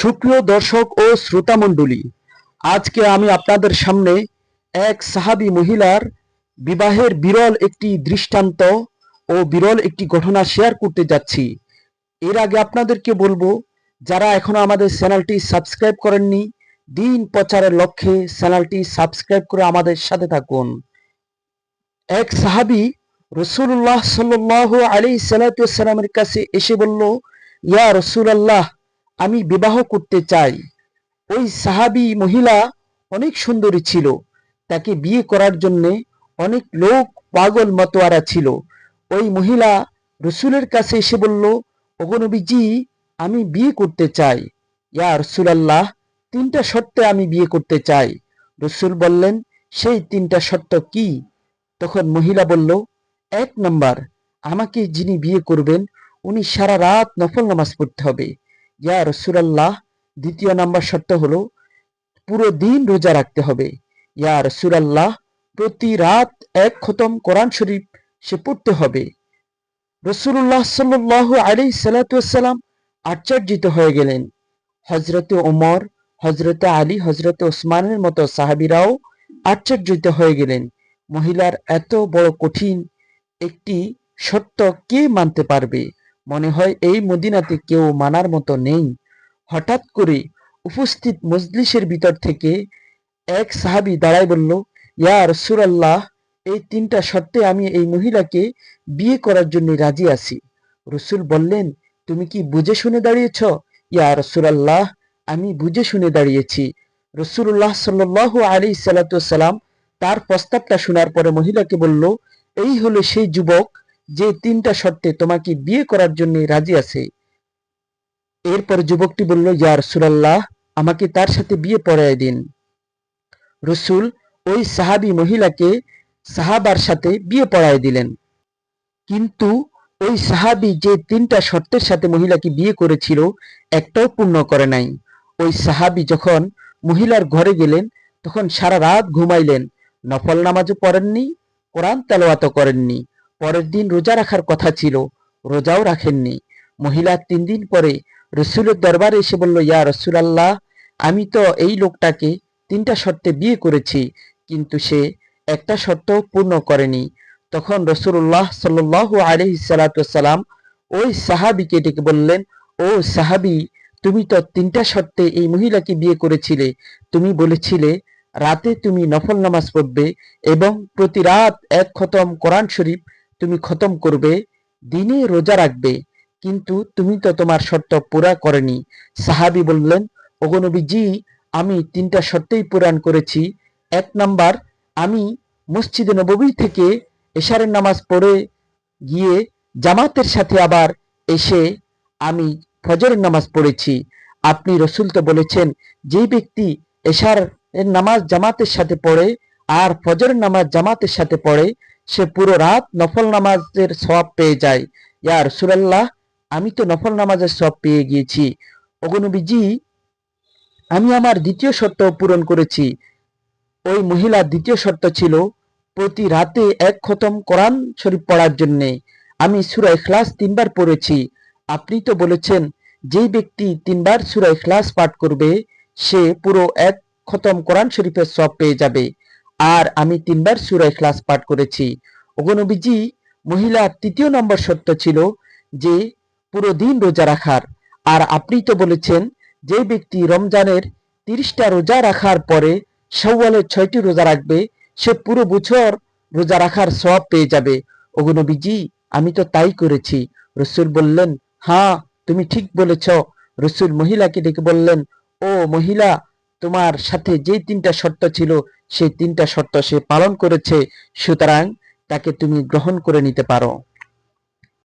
সুপ্রিয় দর্শক ও শ্রোতা মণ্ডলী, আজকে আমি আপনাদের সামনে এক সাহাবী মহিলার বিবাহের বিরল একটি দৃষ্টান্ত ও বিরল একটি ঘটনা শেয়ার করতে যাচ্ছি। এর আগে আপনাদেরকে বলব, যারা এখনও আমাদের চ্যানেলটি সাবস্ক্রাইব করেননি, দিন প্রচারের লক্ষ্যে চ্যানেলটি সাবস্ক্রাইব করে আমাদের সাথে থাকুন। এক সাহাবী রসুল্লাহ সাল্লাহ আলী সালাতামের কাছে এসে বলল, ইয়া রসুলাল্লাহ আমি বিবাহ করতে চাই। ওই সাহাবী মহিলা অনেক সুন্দরী ছিল। তাকে বিয়ে করার জন্য অনেক লোক পাগল মতোয়ারা ছিল। ওই মহিলা রসুলের কাছে এসে বলল ওগনবীজি আমি বিয়ে করতে চাই। ইয়া রসুলাল্লাহ, তিনটা শর্তে আমি বিয়ে করতে চাই। রসুল বললেন, সেই তিনটা শর্ত কি? তখন মহিলা বলল, এক নম্বর, আমাকে যিনি বিয়ে করবেন, উনি সারা রাত নফল নামাজ পড়তে হবে। ইয়া রসুলাল্লাহ, দ্বিতীয় নাম্বার শর্ত হলো পুরো দিন রোজা রাখতে হবে। ইয়া রসুলাল্লাহ, প্রতি রাত এক খতম কোরআন শরীফ সে পড়তে হবে। রসুল্লাহ সাল্লাহ আলী সালাতাম আশ্চর্যিত হয়ে গেলেন। হজরতে ওমর হজরতে আলী হজরতে ওসমানের মতো সাহাবিরাও আশ্চর্যিত হয়ে গেলেন। মহিলার এত বড় কঠিন একটি সত্য কে মানতে পারবে? মনে হয় এই মদিনাতে কেউ মানার মতো নেই। হঠাৎ করে উপস্থিত মজলিসের ভিতর থেকে এক সাহাবি দাঁড়ায় বলল, ইয়া রসুলাল্লাহ, এই তিনটা শর্তে আমি এই মহিলাকে বিয়ে করার জন্য রাজি আছি। রসুল বললেন, তুমি কি বুঝে শুনে দাঁড়িয়েছ? ইয়া রসুলাল্লাহ, আমি বুঝে শুনে দাঁড়িয়েছি। রসুল্লাহ সাল্লাহ আলী সাল্লাম তার প্রস্তাবটা শোনার পরে মহিলাকে বলল, এই হলো সেই যুবক যে তিনটা শর্তে তোমাকে বিয়ে করার জন্য রাজি আছে। এরপর যুবকটি বলল, ইয়া রসুলাল্লাহ, আমাকে তার সাথে বিয়ে পড়ায় দিন। রসুল ওই সাহাবি মহিলাকে সাহাবার সাথে বিয়ে পড়ায় দিলেন। কিন্তু ওই সাহাবি যে তিনটা শর্তের সাথে মহিলাকে বিয়ে করেছিল, একটাও পূর্ণ করে নাই। ওই সাহাবি যখন মহিলার ঘরে গেলেন, তখন সারা রাত ঘুমাইলেন, নফল নামাজও পড়েননি, কোরআন তেলাওয়াতও করেননি। পরের দিন রোজা রাখার কথা ছিল, রোজাও রাখেননি। মহিলা তিন দিন পরে রসুলের দরবারে এসে বলল, ইয়া রসুল আল্লাহ আমি তো এই লোকটাকে তিনটা শর্তে বিয়ে করেছি, কিন্তু সে একটা শর্ত পূর্ণ করেনি। তখন রসুল্লাহ সাল্লাহ আলহি সালাতাম ওই সাহাবিকে ডেকে বললেন, ও সাহাবি, তুমি তো তিনটা শর্তে এই মহিলাকে বিয়ে করেছিলে। তুমি বলেছিলে, রাতে তুমি নফল নামাজ পড়বে এবং প্রতি রাত এক খতম কোরআন শরীফ তুমি খতম করবে, দিনে রোজা রাখবে, কিন্তু তুমি তো তোমার শর্ত পুরা করেনি। সাহাবি বললেন ওগনবীজি আমি তিনটা শর্তেই পূরণ করেছি। এক নাম্বার, আমি মসজিদে নবী থেকে এশারের নামাজ পড়ে গিয়ে জামাতের সাথে আবার এসে আমি ফজরের নামাজ পড়েছি। আপনি রসুল তো বলেছেন যে ব্যক্তি এশার নামাজ জামাতের সাথে পড়ে আর ফজরের নামাজ জামাতের সাথে পড়ে সে পুরো রাত নফল নামাজের সব পেয়ে যায়। ইয়া রসুলাল্লাহ, আমি তো নফল নামাজের সব পেয়ে গিয়েছি। অগনবীজি আমি আমার দ্বিতীয় শর্ত পূরণ করেছি। ওই মহিলার দ্বিতীয় শর্ত ছিল প্রতি রাতে এক খতম কোরআন শরীফ পড়ার জন্যে। আমি সুরা ইখলাস তিনবার পড়েছি। আপনি তো বলেছেন, যেই ব্যক্তি তিনবার সুরা ইখলাস পাঠ করবে, সে পুরো এক খতম কোরআন শরীফের সব পেয়ে যাবে। আর আমি তিনবার সুরা ইখলাস পাঠ করেছি। ওগনবীজি মহিলার তৃতীয় নম্বর শর্ত ছিল যে, পুরো দিন রোজা রাখার। আর আপনি তো বলেছেন যে ব্যক্তি রমজানের তিরিশটা রোজা রাখার পরে সওয়ালের ছয়টি রোজা রাখবে, সে পুরো বছর রোজা রাখার সব পেয়ে যাবে। ওগুনবীজি, আমি তো তাই করেছি। রসুল বললেন হ্যাঁ তুমি ঠিক বলেছ। রসুল মহিলাকে ডেকে বললেন, ও মহিলা তোমার সাথে যে তিনটা শর্ত ছিল, সেই তিনটা শর্ত সে পালন করেছে, সুতরাং তাকে তুমি গ্রহণ করে নিতে পারো।